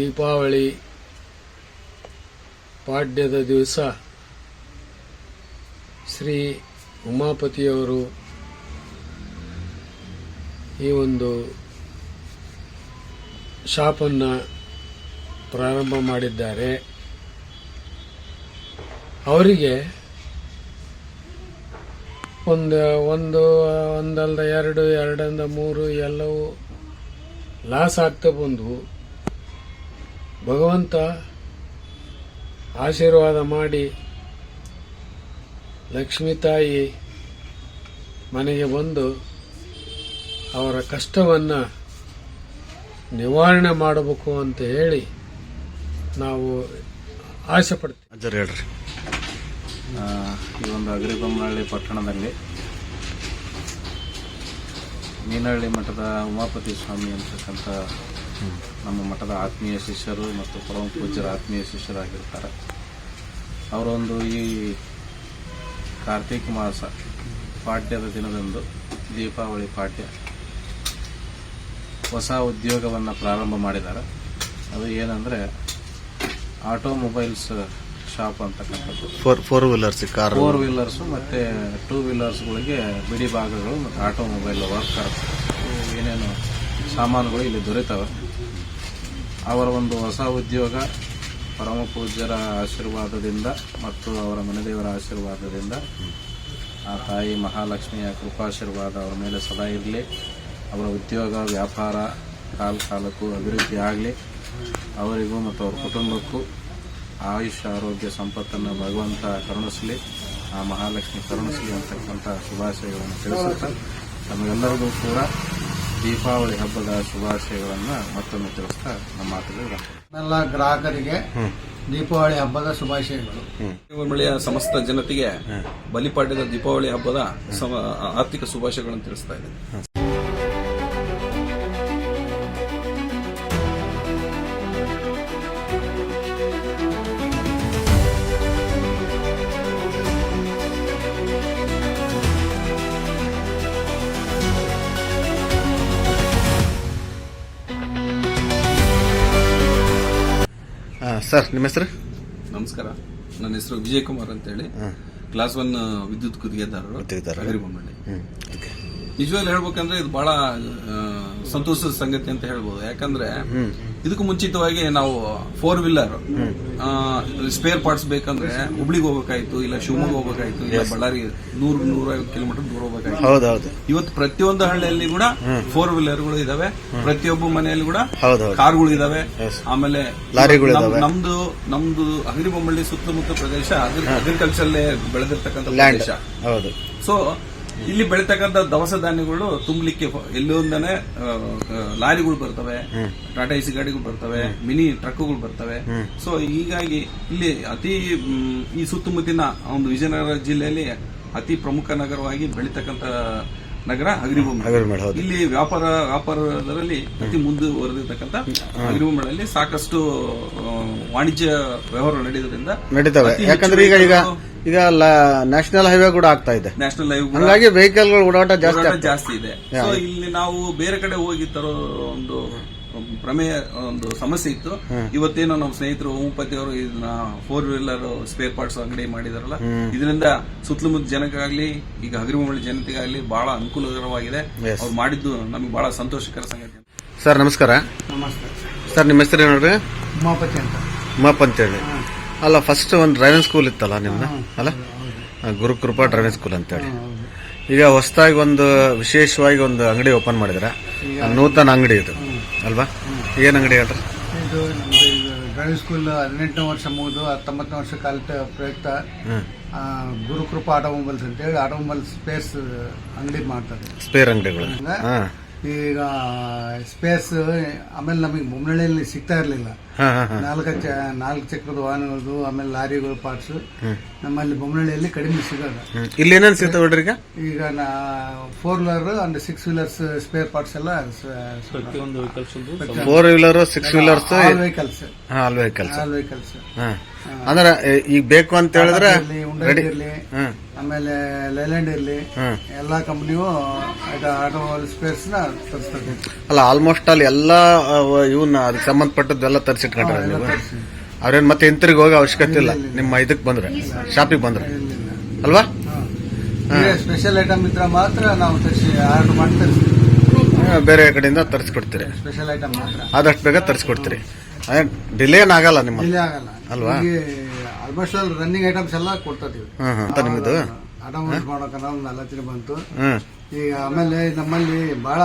ದೀಪಾವಳಿ ಪಾಡ್ಯದ ದಿವಸ ಶ್ರೀ ಉಮಾಪತಿಯವರು ಈ ಒಂದು ಶಾಪನ್ನು ಪ್ರಾರಂಭ ಮಾಡಿದ್ದಾರೆ. ಅವರಿಗೆ ಒಂದು ಒಂದು, ಒಂದಲ್ದ ಎರಡು, ಎರಡಂದ ಮೂರು ಎಲ್ಲವೂ ಲಾಸ್ ಆಗ್ತಾ ಬಂದವು. ಭಗವಂತ ಆಶೀರ್ವಾದ ಮಾಡಿ ಲಕ್ಷ್ಮೀ ತಾಯಿ ಮನೆಗೆ ಬಂದು ಅವರ ಕಷ್ಟವನ್ನು ನಿವಾರಣೆ ಮಾಡಬೇಕು ಅಂತ ಹೇಳಿ ನಾವು ಆಸೆ ಪಡ್ತೀವಿ. ಅಜ್ಜರ್ ಹೇಳ್ರಿ. ಈ ಒಂದು ಅಗ್ರಿಬೊಮ್ಮನಹಳ್ಳಿ ಪಟ್ಟಣದಲ್ಲಿ ಮೀನಹಳ್ಳಿ ಮಠದ ಉಮಾಪತಿ ಸ್ವಾಮಿ ಅಂತಕ್ಕಂಥ ನಮ್ಮ ಮಠದ ಆತ್ಮೀಯ ಶಿಷ್ಯರು ಮತ್ತು ಪರಮ ಪೂಜ್ಯರ ಆತ್ಮೀಯ ಶಿಷ್ಯರಾಗಿರ್ತಾರೆ. ಅವರೊಂದು ಈ ಕಾರ್ತೀಕ ಮಾಸ ಪಾಠ್ಯದ ದಿನದಂದು ದೀಪಾವಳಿ ಪಾಠ್ಯ ಹೊಸ ಉದ್ಯೋಗವನ್ನು ಪ್ರಾರಂಭ ಮಾಡಿದ್ದಾರೆ. ಅದು ಏನಂದರೆ ಆಟೋಮೊಬೈಲ್ಸ್ ಶಾಪ್ ಅಂತಕ್ಕಂಥದ್ದು. Four four wheelers car four wheelers ಮತ್ತು ಟೂ ವೀಲರ್ಸ್ಗಳಿಗೆ ಬಿಡಿ ಭಾಗಗಳು ಮತ್ತು ಆಟೋಮೊಬೈಲ್ ವರ್ಕರ್ ಏನೇನು ಸಾಮಾನುಗಳು ಇಲ್ಲಿ ದೊರೆತವೆ. ಅವರ ಒಂದು ಹೊಸ ಉದ್ಯೋಗ ಪರಮ ಪೂಜ್ಯರ ಆಶೀರ್ವಾದದಿಂದ ಮತ್ತು ಅವರ ಮನೆದೇವರ ಆಶೀರ್ವಾದದಿಂದ. ಆ ತಾಯಿ ಮಹಾಲಕ್ಷ್ಮಿಯ ಕೃಪಾಶೀರ್ವಾದ ಅವರ ಮೇಲೆ ಸದಾ ಇರಲಿ. ಅವರ ಉದ್ಯೋಗ, ವ್ಯಾಪಾರ, ಕಾಲ ಕಾಲಕ್ಕೂ ಅಭಿವೃದ್ಧಿ ಆಗಲಿ. ಅವರಿಗೂ ಮತ್ತು ಅವ್ರ ಕುಟುಂಬಕ್ಕೂ ಆಯುಷ್ಯ ಆರೋಗ್ಯ, ಸಂಪತ್ತನ್ನು ಭಗವಂತ ಕರುಣಿಸಲಿ. ಆ ಮಹಾಲಕ್ಷ್ಮಿ ಕರುಣಿಸಲಿ ಅಂತಕ್ಕಂಥ ಶುಭಾಶಯಗಳನ್ನು ತಿಳಿಸುತ್ತಾ ತಮಗೆಲ್ಲರಿಗೂ ಕೂಡ ದೀಪಾವಳಿ ಹಬ್ಬದ ಶುಭಾಶಯಗಳನ್ನು ಮತ್ತೊಮ್ಮೆ ತಿಳಿಸ್ತಾ ನಮ್ಮ ಮಾತುಗಳು ಎಲ್ಲ ಗ್ರಾಹಕರಿಗೆ ದೀಪಾವಳಿ ಹಬ್ಬದ ಶುಭಾಶಯಗಳು. ಮಳೆಯ ಸಮಸ್ತ ಜನತೆಗೆ ಬಲಿಪಾಡ್ಯದ ದೀಪಾವಳಿ ಹಬ್ಬದ ಸಮ- ಆರ್ಥಿಕ ಶುಭಾಶಯಗಳನ್ನು ತಿಳಿಸ್ತಾ ಇದ್ದೇನೆ. ಸರ್ ನಿಮ್ಮ ಹೆಸರು? ನಮಸ್ಕಾರ. ನನ್ನ ಹೆಸರು ವಿಜಯ್ ಕುಮಾರ್ ಅಂತ ಹೇಳಿ ಕ್ಲಾಸ್ ಒನ್ ವಿದ್ಯುತ್ ಓಕೆ. ನಿಜವಾಗ್ಲೂ ಹೇಳ್ಬೇಕಂದ್ರೆ ಇದು ಬಹಳ ಸಂತೋಷದ ಸಂಗತಿ ಅಂತ ಹೇಳ್ಬೋದು. ಯಾಕಂದ್ರೆ ಇದಕ್ಕೂ ಮುಂಚಿತವಾಗಿ ನಾವು ಫೋರ್ ವೀಲರ್ ಸ್ಪೇರ್ ಪಾರ್ಟ್ಸ್ ಬೇಕಂದ್ರೆ ಹುಬ್ಳಿಗೆ ಹೋಗ್ಬೇಕಾಯ್ತು ಇಲ್ಲ ಶಿವಮೊಗ್ಗ ಹೋಗ್ಬೇಕಾಯ್ತು ಇಲ್ಲ ಬಳ್ಳಾರಿ ನೂರು ನೂರೈವತ್ತು ಕಿಲೋಮೀಟರ್ ದೂರ ಹೋಗ್ಬೇಕಾಯ್ತು. ಇವತ್ತು ಪ್ರತಿಯೊಂದು ಹಳ್ಳಿಯಲ್ಲಿ ಕೂಡ ಫೋರ್ ವೀಲರ್ಗಳು ಇದಾವೆ. ಪ್ರತಿಯೊಬ್ಬ ಮನೆಯಲ್ಲಿ ಕೂಡ ಕಾರ್ಗಳು ಇದಾವೆ. ಆಮೇಲೆ ನಮ್ದು ನಮ್ದು ಅಗ್ರಿಬೊಮ್ಮಳ್ಳಿ ಸುತ್ತಮುತ್ತ ಪ್ರದೇಶ ಅಗ್ರಿಕಲ್ಚರ್ ಬೆಳೆದಿರ್ತಕ್ಕಂಥ ಪ್ರದೇಶ. ಸೊ ಇಲ್ಲಿ ಬೆಳಿತಕಂತ ದವಸ ಧಾನ್ಯಗಳು ತುಂಬಲಿಕ್ಕೆ ಎಲ್ಲೊಂದನೆ ಲಾರಿಗಳು ಬರ್ತವೆ ಟಾಟಾ ಎಸಿ ಗಾಡಿಗಳು ಬರ್ತವೆ ಮಿನಿ ಟ್ರಕ್ಗಳು ಬರ್ತವೆ. ಸೊ ಹೀಗಾಗಿ ಇಲ್ಲಿ ಅತಿ ಈ ಸುತ್ತಮುತ್ತಿನ ಒಂದು ವಿಜಯನಗರ ಜಿಲ್ಲೆಯಲ್ಲಿ ಅತಿ ಪ್ರಮುಖ ನಗರವಾಗಿ ಬೆಳಿತಕಂತ ನಗರ ಅಗ್ರಿಭೂಮಿ. ಇಲ್ಲಿ ವ್ಯಾಪಾರ ವ್ಯಾಪಾರದಲ್ಲಿ ಅತಿ ಮುಂದುವರೆದಿರ್ತಕ್ಕಂಥ ಅಗ್ರಿಭೂಮಿಗಳಲ್ಲಿ ಸಾಕಷ್ಟು ವಾಣಿಜ್ಯ ವ್ಯವಹಾರ ನಡೆಯೋದ್ರಿಂದ ನಡೀತವೆ. ಯಾಕಂದ್ರೆ ಈಗ ಈಗ ಈಗ ನ್ಯಾಷನಲ್ ಹೈವೇ ಕೂಡ ಆಗ್ತಾ ಇದೆ. ನ್ಯಾಷನಲ್ ಹೈವೇ ಹಂಗಾಗಿ ವೆಹಿಕಲ್ಗಳು ಓಡಾಟ ಜಾಸ್ತಿ ಓಡಾಟ ಜಾಸ್ತಿ ಇದೆ. ಸೊ ಇಲ್ಲಿ ನಾವು ಬೇರೆ ಕಡೆ ಹೋಗಿ ತರೋ ಒಂದು ಪ್ರಮೇಯ ಒಂದು ಸಮಸ್ಯೆ ಇತ್ತು. ಇವತ್ತೇನೋ ನಮ್ಮ ಸ್ನೇಹಿತರು ಓಮಪತಿ ಅವರು ಇದನ್ನ ಫೋರ್ ವೀಲರ್ ಸ್ಪೇರ್ ಪಾರ್ಟ್ಸ್ ಅಂಗಡಿ ಮಾಡಿದಾರಲ್ಲ. ಇದರಿಂದ ಸುತ್ತಮುತ್ತ ಜನಕ್ಕಾಗ್ಲಿ ಈಗ ಹಗರಿಮಳ್ಳಿ ಜನತೆಗಾಗ್ಲಿ ಬಹಳ ಅನುಕೂಲಕರವಾಗಿದೆ. ಅವ್ರು ಮಾಡಿದ್ದು ನಮ್ಗೆ ಬಹಳ ಸಂತೋಷಕರ ಸಂಗತಿ. ಸರ್ ನಮಸ್ಕಾರ. ನಮಸ್ತೆ. ಸರ್ ನಿಮ್ಮ ಹೆಸರು ನೋಡ್ರಿ ಉಮಾಪತಿ ಅಂತ. ಉಮಾಪ್ ಅಂತೇಳಿ ಅಲ್ಲ ಫಸ್ಟ್ ಒಂದು ಡ್ರೈವಿಂಗ್ ಸ್ಕೂಲ್ ಇತ್ತಲ್ಲ ನಿಮ್ದು? ಅಲ್ಲ? ಗುರುಕೃಪಾ ಡ್ರೈವಿಂಗ್ ಸ್ಕೂಲ್ ಅಂತೇಳಿ. ಈಗ ಹೊಸದಾಗಿ ಒಂದು ವಿಶೇಷವಾಗಿ ಒಂದು ಅಂಗಡಿ ಓಪನ್ ಮಾಡಿದ್ರೆ ನೂತನ ಅಂಗಡಿ ಇದು. ಅಲ್ವಾ? ಏನು ಅಂಗಡಿ ಹೇಳ್ರಿ? ಇದು ನಮ್ದು ಇದು ಡ್ರೈವಿಂಗ್ ಸ್ಕೂಲ್ ಹದಿನೆಂಟನೇ ವರ್ಷ ಮುಗಿದು ಹತ್ತೊಂಬತ್ತನೇ ವರ್ಷ ಕಾಲದ ಪ್ರಯುಕ್ತ ಗುರುಕೃಪ ಆ, ಗುರುಕೃಪಾ ಆಟೋಮೊಬೈಲ್ಸ್ ಅಂತೇಳಿ ಆಟೋಮೊಬೈಲ್ ಸ್ಪೇಸ್ ಅಂಗಡಿ ಮಾಡ್ತಾರೆ. ಸ್ಪೇರ್ ಅಂಗಡಿಗಳು. ಹಾ. ಈಗ ಸ್ಪೇಸ್ ಆಮೇಲೆ ನಮಗೆ ಬೊಮ್ಮನಹಳ್ಳಿಯಲ್ಲಿ ಸಿಗ್ತಾ ಇರಲಿಲ್ಲ. ಹಾ ಹಾ ಹಾ. ನಾಲ್ಕು ಚ ನಾಲ್ಕು ಚಕ್ರದ ವಾಹನಗಳು ಆಮೇಲೆ ಲಾರಿಗಳು ಪಾರ್ಟ್ಸ್ ನಮ್ಮಲ್ಲಿ ಬೊಮ್ಮನಹಳ್ಳಿಯಲ್ಲಿ ಕಡಿಮೆ ಸಿಗೋದು ಹ್ಮ್. ಇಲ್ಲಿ ಏನೇನು ಸಿಗ್ತಾವೆ ನೋಡ್ರಿ ಈಗ? ಈಗ ನಾ four wheeler and six wheelers spare parts ಎಲ್ಲ four wheeler six wheelers all vehicles all vehicles all vehicles ಅಂದ್ರೆ ಈಗ ಬೇಕು ಅಂತ ಹೇಳಿದ್ರೆ ರೆಡಿ ಇರಲಿ ಆಮೇಲೆ ಲೈಲ್ಯಾಂಡ್ ಇರಲಿ ಎಲ್ಲಾ ಕಂಪ್ನಿಯು ಆಟೋಮೊಬೈಲ್ನ ತರಿಸ್ತದೆ ಅಲ್ಲ ಆಲ್ಮೋಸ್ಟ್ ಅಲ್ಲಿ ಎಲ್ಲಾ ಇವನ್ನ ಅದಕ್ಕೆ ಸಂಬಂಧಪಟ್ಟದ್ದೆಲ್ಲ ತರಿಸಿಟ್ಕೊಂಡ್ರೆ ನೀವು? ಅವ್ರೇನ್ ಮತ್ತೆ ಹಿಂತಿರುಗಿ ಹೋಗಿ ಅವಶ್ಯಕತೆ ಇಲ್ಲ. ನಿಮ್ಮ ಇದಕ್ಕೆ ಬಂದ್ರೆ ಶಾಪಿಗೆ ಬಂದ್ರೆ. ಅಲ್ವಾ? ಸ್ಪೆಷಲ್ ಐಟಮ್ ಇದ್ರೆ ಮಾತ್ರ ನಾವು ತರಿಸಿ ಆರ್ಡರ್ ಮಾಡಿ ತರಿಸ್ತೀವಿ. ಬೇರೆ ಕಡೆಯಿಂದ ತರಿಸ್ಕೊಡ್ತೀರಿ. ಸ್ಪೆಷಲ್ ಐಟಮ್ ಮಾತ್ರ. ಆದಷ್ಟು ಬೇಗ ತರಿಸ್ಕೊಡ್ತೀರಿ. ಡಿಲೇ ಆಗಲ್ಲ ನಿಮ್ಮ ಅಲ್ವಾ? ಆಲ್ಮೋಸ್ಟ್ ಆಲ್ ರನ್ನಿಂಗ್ ಐಟಮ್ಸ್ ಎಲ್ಲ ಕೊಡ್ತಾ ಇದೀವಿ ನಿಮ್ಮದು ಮಾಡೋಕನ್ನ ಒಂದು ಆಲೋಚನೆ ಬಂತು. ಈಗ ಆಮೇಲೆ ನಮ್ಮಲ್ಲಿ ಬಹಳ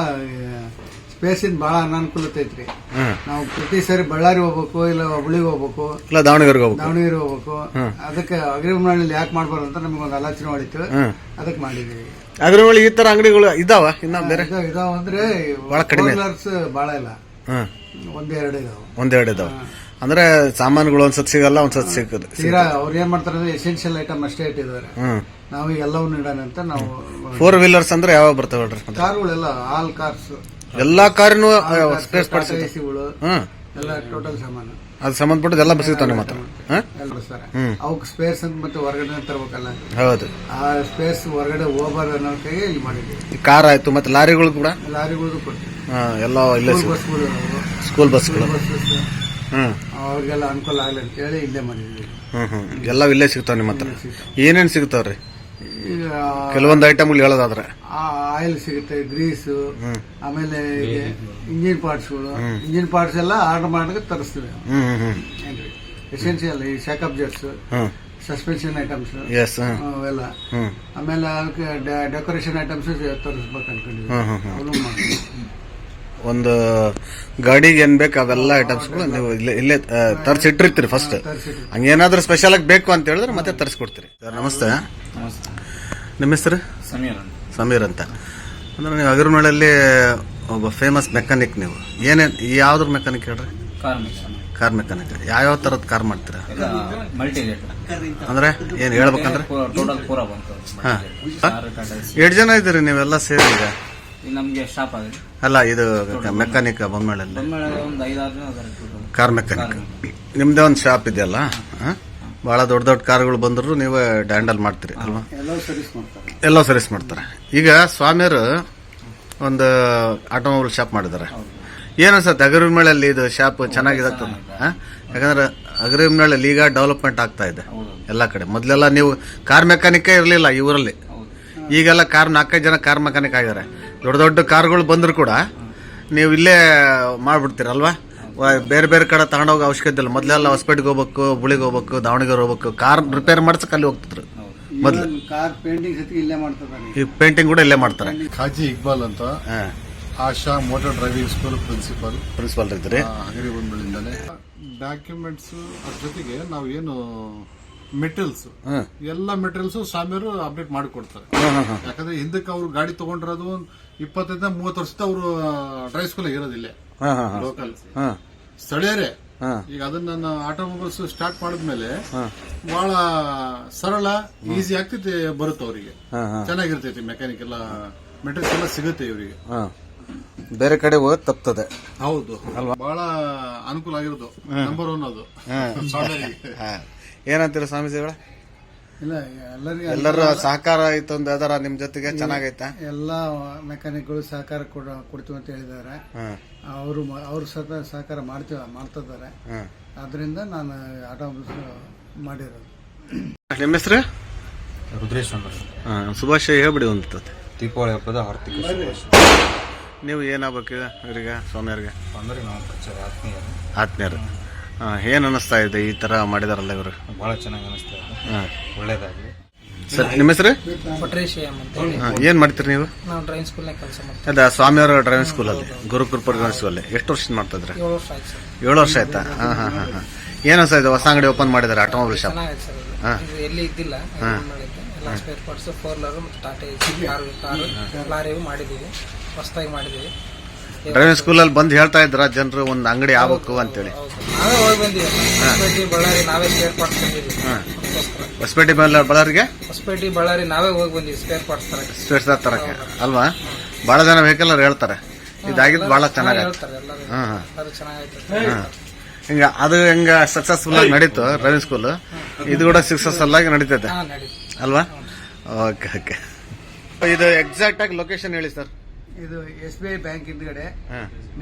ಸ್ಪೇಸಿನ ಬಹಳ ಅನಾನುಕೂಲತೆ ಐತ್ರಿ. ನಾವು ಪ್ರತಿ ಸರಿ ಬಳ್ಳಾರಿ ಹೋಗ್ಬೇಕು ಇಲ್ಲ ಹುಬ್ಳಿಗೆ ಹೋಗ್ಬೇಕು ಇಲ್ಲ ದಾವಣಗೆರೆಗೆ ಹೋಗ್ಬೇಕು. ದಾವಣಗೆರೆ ಹೋಗ್ಬೇಕು. ಅದಕ್ಕೆ ಅಗ್ರಿಮನಲ್ಲಿ ಯಾಕೆ ಮಾಡ್ಬಾರ್ದು ಅಂತ ನಮಗೆ ಒಂದು ಆಲೋಚನೆ ಮಾಡಿತ್ತು. ಅದಕ್ಕೆ ಮಾಡಿದೀವಿ. ಅಗ್ರವಾಳಿ ಈ ತರ ಅಂಗಡಿಗಳು ಇದಾವ? ಇನ್ನ ಬೇರೆ? ಇದು- ಇದಾವ ಅಂದ್ರೆ ಬಹಳ ಕಡಿಮೆ. ಬಹಳ ಇಲ್ಲ. ಒಂದೆರಡು ಇದಾವ. ಒಂದೆರಡು ಇದಾವ. ಅಂದ್ರೆ ಸಾಮಾನುಗಳು ಒಂದ್ಸತ್ ಸಿಗಲ್ಲ ಒಂದ್ಸತ್ ಸಿಕ್ಕದು ತೀರಾ ಅವ್ರು ಏನ್ ಮಾಡ್ತಾರೆ ಅಂದ್ರೆ ಎಸೆನ್ಷಿಯಲ್ ಐಟಮ್ ಅಷ್ಟೇ ಇಟ್ಟಿದ್ದಾರೆ. ಹ್ಮ್. ನಾವು ಎಲ್ಲವನ್ನು ಇಡೋಣ ಅಂತ ನಾವು ಫೋರ್ ವೀಲರ್ಸ್ ಅಂದ್ರೆ ಯಾವ ಬರ್ತಾವ ಹೇಳ್ರಿ ಕಾರ್ಗಳೆಲ್ಲ ಆಲ್ ಕಾರ್ಸ್ ಎಲ್ಲಾ ಕಾರಿನೂ ಸ್ಪೇಸ್ ಪಡಿಸಿ ಎಸಿಗಳು ಹ್ಮ್. ಎಲ್ಲ ಟೋಟಲ್ ಸಾಮಾನು. ಅದು ಸಂಬಂಧಪಟ್ಟದ್ದು ಎಲ್ಲ ಹತ್ರ ಹಾ? ಎಲ್ಲ ಬರ್ತಾರೆ ಹ್ಮ್. ಅವಕ್ಕೆ ಸ್ಪೇಸ್ ಅಂತ ಮತ್ತೆ ಹೊರಗಡೆ ತರಬೇಕಲ್ಲ. ಹೌದು. ಆ ಸ್ಪೇಸ್ ಹೊರಗಡೆ ಹೋಗ್ಬಾರ್ದು ಅನ್ನೋ ಕೈಗೆ ಇಲ್ಲಿ ಮಾಡಿದ್ದೀವಿ. ಈ ಕಾರ್ ಆಯ್ತು ಮತ್ತೆ ಲಾರಿಗಳು ಕೂಡ? ಲಾರಿಗಳಿಗೂ ಕೊಡ್ತೀವಿ. ಹಾ, ಎಲ್ಲ ಇಲ್ಲೇ ಸ್ಕೂಲ್ ಬಸ್ಗಳು ಸ್ಕೂಲ್ ಬಸ್ಗಳು ಅವ್ರಿಗೆಲ್ಲ ಅನುಕೂಲ ಆಗಲಿ ಅಂತ ಹೇಳಿ ಇಲ್ಲೇ ಮಾಡಿದ್ವಿ. ಹ್ಮ್ ಹ್ಮ್. ಎಲ್ಲ ಇಲ್ಲೇ ಸಿಗ್ತಾವ ನಿಮ್ಮ ಹತ್ರ? ಏನೇನ್ ಸಿಗ್ತಾವ್ರಿ? ಈಗ ಕೆಲವೊಂದು ಐಟಮ್ಗಳು ಹೇಳೋದಾದ್ರೆ. ಆಯಿಲ್ ಸಿಗುತ್ತೆ ಗ್ರೀಸು ಆಮೇಲೆ ಇಂಜಿನ್ ಪಾರ್ಟ್ಸ್ಗಳು ಇಂಜಿನ್ ಪಾರ್ಟ್ಸ್ ಎಲ್ಲ ಆರ್ಡರ್ ಮಾಡಕ್ಕೆ ತರಿಸ್ತೀವಿ ಹ್ಮ್ ಹ್ಮ್ ಹ್ಮ್. ಏನ್ರಿ? ಎಸೆನ್ಷಿಯಲ್ ಈ ಶಾಕಪ್ ಜೆಟ್ಸ್ ಹ್ಮ್. ಸಸ್ಪೆನ್ಷನ್ ಐಟಮ್ಸ್ ಎಸ್ ಹ್ಮ್. ಅವೆಲ್ಲ. ಹ್ಮ್. ಆಮೇಲೆ ಅದಕ್ಕೆ ಡೆಕೋರೇಷನ್ ಐಟಮ್ಸ್ ತರಿಸ್ಬೇಕು ಅನ್ಕೊಂಡಿದ್ವಿ ಹ್ಮ್ ಹ್ಮ್ ಹ್ಮ್. ಅವನು ಮಾಡ್ತೀವಿ. ಒಂದು ಗಾಡಿಗೆ ಏನ್ ಬೇಕು ಅವೆಲ್ಲ ಐಟಮ್ಸ್ಗಳು ನೀವು ಇಲ್ಲೇ ಇಲ್ಲೇ ತರಿಸಿಟ್ಟಿರ್ತೀರಿ ಫಸ್ಟ್ ಹಂಗೇನಾದ್ರೂ ಸ್ಪೆಷಲ್ ಆಗಿ ಬೇಕು ಅಂತ ಹೇಳಿದ್ರೆ ಮತ್ತೆ ತರಿಸ್ಕೊಡ್ತೀರಿ. ಸರ್ ನಮಸ್ತೆ. ನಿಮ್ಮ ಹೆಸರು? ಸಮೀರ್ ಅಂತ. ಸಮೀರ್ ಅಂತ. ಅಂದ್ರೆ ನೀವು ಅಗರ್ಮಳಲ್ಲಿ ಒಬ್ಬ ಫೇಮಸ್ ಮೆಕ್ಯಾನಿಕ್ ನೀವು. ಏನೇನು ಯಾವ್ದ್ರ ಮೆಕ್ಯಾನಿಕ್ ಹೇಳ್ರಿ? ಕಾರ್ ಮೆಕಾನಿಕ್ ಕಾರ್ ಮೆಕ್ಯಾನಿಕ್ ಯಾವ್ಯಾವ ತರದ್ ಕಾರ್ ಮಾಡ್ತೀರಾ? ಅಂದ್ರೆ ಏನ್ ಹೇಳ್ಬೇಕಂದ್ರೆ? ಟೋಟಲ್ ಪೂರ ಬಂತು. ಹಾ. ಎಷ್ಟು ಜನ ಇದ್ದೀರಿ ನೀವೆಲ್ಲ ಸೇರಿ ಈಗ? ನಮ್ಗೆ ಶಾಪ್ ಆಗಿದೆ ಅಲ್ಲ ಇದು ಮೆಕ್ಯಾನಿಕ್ ಬೊಮ್ಮಳಲ್ಲಿ. ಬಂದ್ಮೇಲೆ ಒಂದು ಐದಾರು ಜನ ಅದಾರೆ total. ಕಾರ್ ಮೆಕ್ಯಾನಿಕ್ ನಿಮ್ದೇ ಒಂದು ಶಾಪ್ ಇದೆಯಲ್ಲ? ಹಾ? ಬಹಳ ದೊಡ್ಡ ದೊಡ್ಡ ಕಾರ್ಗಳು ಬಂದ್ರು ನೀವೇ ಡ್ಯಾಂಡಲ್ ಮಾಡ್ತೀರಿ ಅಲ್ವಾ? ಎಲ್ಲವೂ ಸರ್ವಿಸ್ ಮಾಡ್ತಾರೆ. ಎಲ್ಲ ಸರ್ವಿಸ್ ಮಾಡ್ತಾರೆ. ಈಗ ಸ್ವಾಮಿಯರು ಒಂದು ಆಟೋಮೊಬೈಲ್ ಶಾಪ್ ಮಾಡಿದ್ದಾರೆ. ಏನಸತ್ತೆ ಅನ್ಸತ್ತೆ? ಅಗರಿಮೇಳಲ್ಲಿ ಇದು ಶಾಪ್ ಚೆನ್ನಾಗಿದೆ ಹಾ? ಯಾಕಂದ್ರೆ ಅಗರಿಮೇಳಲ್ಲಿ ಈಗ ಡೆವಲಪ್ಮೆಂಟ್ ಆಗ್ತಾ ಇದೆ ಎಲ್ಲ ಕಡೆ. ಮೊದಲೆಲ್ಲ ನೀವು ಕಾರ್ ಮೆಕ್ಯಾನಿಕೇ ಇರಲಿಲ್ಲ ಈ ಊರಲ್ಲಿ. ಈಗೆಲ್ಲ ಕಾರ್ ನಾಲ್ಕೈದು ಜನ ಕಾರ್ ಮೆಕ್ಯಾನಿಕ್ ಆಗಿದ್ದಾರೆ. ದೊಡ್ಡ ದೊಡ್ಡ ಕಾರ್ಗಳು ಬಂದರೂ ಕೂಡ ನೀವು ಇಲ್ಲೇ ಮಾಡಿಬಿಡ್ತೀರಲ್ವಾ? ವ- ಬೇರೆ ಬೇರೆ ಕಡೆ ತಗೊಂಡೋಗೋ ಅವಶ್ಯಕತೆ ಇಲ್ಲ. ಮೊದಲೆಲ್ಲ ಹೊಸಪೇಟೆಗೆ ಹೋಗ್ಬೇಕು ಬುಳಿಗೆ ಹೋಗ್ಬೇಕು ದಾವಣಗೆರೆ ಹೋಗ್ಬೇಕು. ಕಾರ್ ರಿಪೇರ್ ಮಾಡ್ಸಕ್ಕೆ ಅಲ್ಲಿ ಹೋಗ್ತಿದ್ರು. ಮೊದಲು ಕಾರ್ ಪೇಂಟಿಂಗ್ ಸತಿ ಇಲ್ಲೇ ಮಾಡ್ತಾರೆ ಈ ಪೇಂಟಿಂಗ್ ಕೂಡ ಇಲ್ಲೇ ಮಾಡ್ತಾರೆ. ಖಾಜಿ ಇಕ್ಬಾಲ್ ಅಂತ Asha motor driving school principal principal ಇದ್ರಿ ಹಗರಿ ಡಾಕ್ಯುಮೆಂಟ್ಸ್ ಅದ್ರ ಜೊತೆಗೆ ನಾವು ಏನು ಮೆಟೀರಿಯಲ್ಸ್ ಎಲ್ಲಾ ಎಲ್ಲ ಮೆಟೀರಿಯಲ್ಸ್ ಸ್ವಾಮಿಯವರು ಅಪ್ಡೇಟ್ ಮಾಡಿಕೊಡ್ತಾರೆ. ಯಾಕಂದ್ರೆ ಹಿಂದಕ್ಕೆ ಅವ್ರು ಗಾಡಿ ತಗೊಂಡಿರೋದು ಒಂದ್ ಇಪ್ಪತ್ತೈದ ಮೂವತ್ತು ವರ್ಷದ ಅವರು ಡ್ರೈವ್ ಸ್ಕೂಲ್ ಇರೋದಿಲ್ಲ. ಲೋಕಲ್ ಸ್ಥಳೀಯರೇ. ಹಾ. ಈಗ ಅದನ್ನ ನಾನು ಆಟೋಮೊಬೈಲ್ಸ್ ಸ್ಟಾರ್ಟ್ ಮಾಡಿದ್ಮೇಲೆ ಬಹಳ ಸರಳ ಈಸಿ ಆಗ್ತೈತಿ ಬರುತ್ತೆ ಅವರಿಗೆ. ಚೆನ್ನಾಗಿರ್ತೈತಿ ಮೆಕ್ಯಾನಿಕ್ ಎಲ್ಲ ಮೆಟೀರಿಯಲ್ಸ್ ಎಲ್ಲ ಸಿಗುತ್ತೆ ಇವರಿಗೆ. ಹಾ. ಬೇರೆ ಕಡೆ ಹೋಗೋದು ತಪ್ತದೆ. ಹೌದು. ಅಲ್ವಾ? ಬಹಳ ಅನುಕೂಲ ಆಗಿರೋದು. ನಂಬರ್ ಒನ್ ಅದು. ಏನಂತೀರ ಸ್ವಾಮೀಜಿಗಳ? ಇಲ್ಲ ಎಲ್ಲರಿಗೆ ಎಲ್ಲರ ಸಹಕಾರ ಆಯ್ತು ಒಂದು ಅದರ ನಿಮ್ ಜೊತೆಗೆ ಚೆನ್ನಾಗೈತಾ? ಎಲ್ಲ ಮೆಕ್ಯಾನಿಕ್ಗಳು ಸಹಕಾರ ಕೊಡ ಕೊಡ್ತೀವಿ ಅಂತ ಹೇಳಿದ್ದಾರೆ. ಅವರು ಅವರು ಸಹ ಸಹಕಾರ ಮಾಡ್ತೀವ ಮಾಡ್ತಿದ್ದಾರೆ. ಇದ್ದಾರೆ ಅದರಿಂದ ನಾನು ಆಟೋಮೊಬೈಲ್ಸ್ ಮಾಡಿರೋದು. ನಿಮ್ಮ ಹೆಸರು? ರುದ್ರೇಶ್ ಅಂತ ಶುಭಾಶಯ ಹೇಳ್ಬಿಡಿ ಒಂದು ದೀಪಾವಳಿ ಹಬ್ಬದ ಆರ್ಥಿಕ ನೀವು ಏನಾಗ್ಬೇಕು ಇವರಿಗೆ ಸ್ವಾಮಿಯವ್ರಿಗೆ? ಅಂದ್ರೆ ನಾವು ಪರಿಚಯ ಆತ್ಮೀಯರು. ಆತ್ಮೀಯರು. ಏನ್ ಅನಿಸ್ತಾ ಇದೆ ಈ ತರ ಮಾಡಿದಾರಲ್ಲ ಇವರು? ಬಹಳ ಚೆನ್ನಾಗಿ ಅನಿಸ್ತಾ ಇದೆ. ಒಳ್ಳೇದಾಗಲಿ ಒಳ್ಳೇದಾಗ್ಲಿ. ಸರ್ ನಿಮ್ಮ ಹೆಸರು? ಪಟ್ರೇಶಿಯಂ ಅಂತ ಹೇಳಿ. ಹಾ, ಏನ್ ಮಾಡ್ತೀರಿ ನೀವು? ನಾವು ಡ್ರೈವಿಂಗ್ ಸ್ಕೂಲ್ನಾಗ ಕೆಲಸ ಮಾಡ್ತೀವಿ. ಅದ ಸ್ವಾಮಿಯವರ ಡ್ರೈವಿಂಗ್ ಸ್ಕೂಲ್ ಅಲ್ಲಿ ಗುರುಕೃಪ ಡ್ರೈವಿಂಗ್ ಸ್ಕೂಲ್ ಅಲ್ಲಿ. ಎಷ್ಟು ವರ್ಷ ಮಾಡ್ತಾ ಇದ್ರಿ? ಏಳು ವರ್ಷ ಆಯ್ತು ಸರ್. ಏಳು ವರ್ಷ ಆಯ್ತಾ? ಹಾ ಹಾ ಹಾ ಹಾಂ. ಏನ್ ಅನ್ಸ್ತಾ ಇದೆ? ಹೊಸ ಅಂಗಡಿ ಓಪನ್ ಮಾಡಿದಾರೆ ಆಟೋಮೊಬೈಲ್ ಶಾಪ್. ಚೆನ್ನಾಗೈತೆ ಸರ್ ಇದು. ಇದು ಎಲ್ಲಿ ಇದ್ದಿಲ್ಲ ಮಾಡಿದ್ದೆ. ಎಲ್ಲ ಸ್ಪೇರ್ ಪಾರ್ಟ್ಸ್ ಫೋರ್ ವೀಲರ್ ಮತ್ತು ಟಾಟಾ ಎಸಿ ಕಾರು ಕಾರು ಲಾರಿವು ಮಾಡಿದ್ದೀವಿ. ಹೊಸದಾಗಿ ಮಾಡಿದ್ದೀವಿ. ಡ್ರೈವಿಂಗ್ ಸ್ಕೂಲ್ ಅಲ್ಲಿ ಬಂದು ಹೇಳ್ತಾ ಇದ್ರ ಜನರು ಒಂದು ಅಂಗಡಿ ಆಗ್ಬೇಕು ಅಂತೇಳಿ. ಹೇಳಿ ನಾವೇ ಹೋಗಿ ಬಂದೀವಿ. ಹೊಸಪೇಟೆ ಬಳ್ಳಾರಿ ನಾವೇ ಸ್ಪೇರ್ ಪಾರ್ಟ್ಸ್ ತಂದಿದ್ದೀವಿ ಅದಕ್ಕೋಸ್ಕರ ಹೊಸಪೇಟೆ ಮೇಲೆ ಬಳ್ಳಾರಿಗೆ? ಹೊಸಪೇಟೆ ಬಳ್ಳಾರಿ ನಾವೇ ಹೋಗಿ ಬಂದಿವಿ ಸ್ಪೇರ್ ಪಾರ್ಟ್ಸ್ ತರಕ್ಕೆ ಸ್ಪೇರ್ಸ್ ತರಕ್ಕೆ. ಅಲ್ವಾ? ಬಹಳ ಜನ ವೆಹಿಕಲ್ ಅವ್ರು ಹೇಳ್ತಾರೆ. ಇದಾಗಿದ್ದು ಬಹಳ ಚೆನ್ನಾಗೈತೆ ಹೇಳ್ತಾರೆ ಎಲ್ಲರೂ. ಹಾಂ ಹಾ. ಎಲ್ಲರೂ ಚೆನ್ನಾಗೈತೆ ಹಿಂಗ ಅದು ಹೆಂಗೆ ಸಕ್ಸಸ್ಫುಲ್ ಆಗಿ ನಡೀತು ಡ್ರೈವಿಂಗ್ ಸ್ಕೂಲ್ ಇದು ಕೂಡ ಸಕ್ಸಸ್ಫುಲ್ ಆಗಿ ನಡೀತೈತೆ. ಹಾ ನಡೀತು. ಅಲ್ವಾ? Okay okay. ಇದು ಎಕ್ಸಾಕ್ಟ್ ಆಗಿ ಲೊಕೇಶನ್ ಹೇಳಿ ಸರ್ ಇದು ಎಸ್ ಬಿ ಐ ಬ್ಯಾಂಕ್ ಹಿಂದ್ಗಡೆ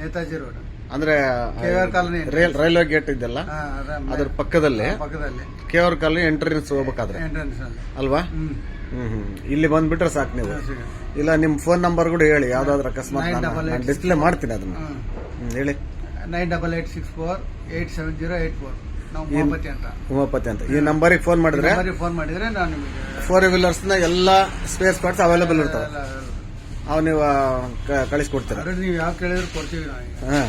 ನೇತಾಜಿ ರೋಡ್. ಅಂದ್ರೆ K R colony. Rail railway gate ಇದೆಲ್ಲ ಅದ್ರ ಪಕ್ಕದಲ್ಲಿ? ಪಕ್ಕದಲ್ಲಿ. ಕೆಆರ್ ಕಾಲೋನಿ ಎಂಟ್ರೆನ್ಸ್ ಹೋಗ್ಬೇಕಾದ್ರೆ? ಎಂಟ್ರೆನ್ಸ್ ಅಲ್ವಾ? ಇಲ್ಲಿ ಬಂದ್ಬಿಟ್ರೆ ಸಾಕು ನೀವು. ಇಲ್ಲ ನಿಮ್ ಫೋನ್ ನಂಬರ್ ಕೂಡ ಹೇಳಿ ಯಾವ್ದಾದ್ರು ಅಕಸ್ಮಾತ್ ಡಿಸ್ಪ್ಲೇ ಮಾಡ್ತೀನಿ ಅದನ್ನ. ಹೇಳಿ. Nine double eight six four eight seven zero eight four Umapati ಅಂತ. ಈ ನಂಬರಿಗೆ ಫೋನ್ ಮಾಡಿದ್ರೆ ಫೋನ್ ಮಾಡಿದ್ರೆ ಫೋರ್ ವೀಲರ್ಸ್ನ ಎಲ್ಲಾ ಸ್ಪೇಸ್ ಪಾರ್ಟ್ಸ್ ಅವೈಲೇಬಲ್ ಇರ್ತಾವೆ. ಅವ್ ನೀವು ಕಳಿಸ್ಕೊಡ್ತೀರಾ? ನೀವು ಯಾವ ಕೇಳಿದ್ರು ಕೊಡ್ತೀವಿ ನಾವು ಹಾ.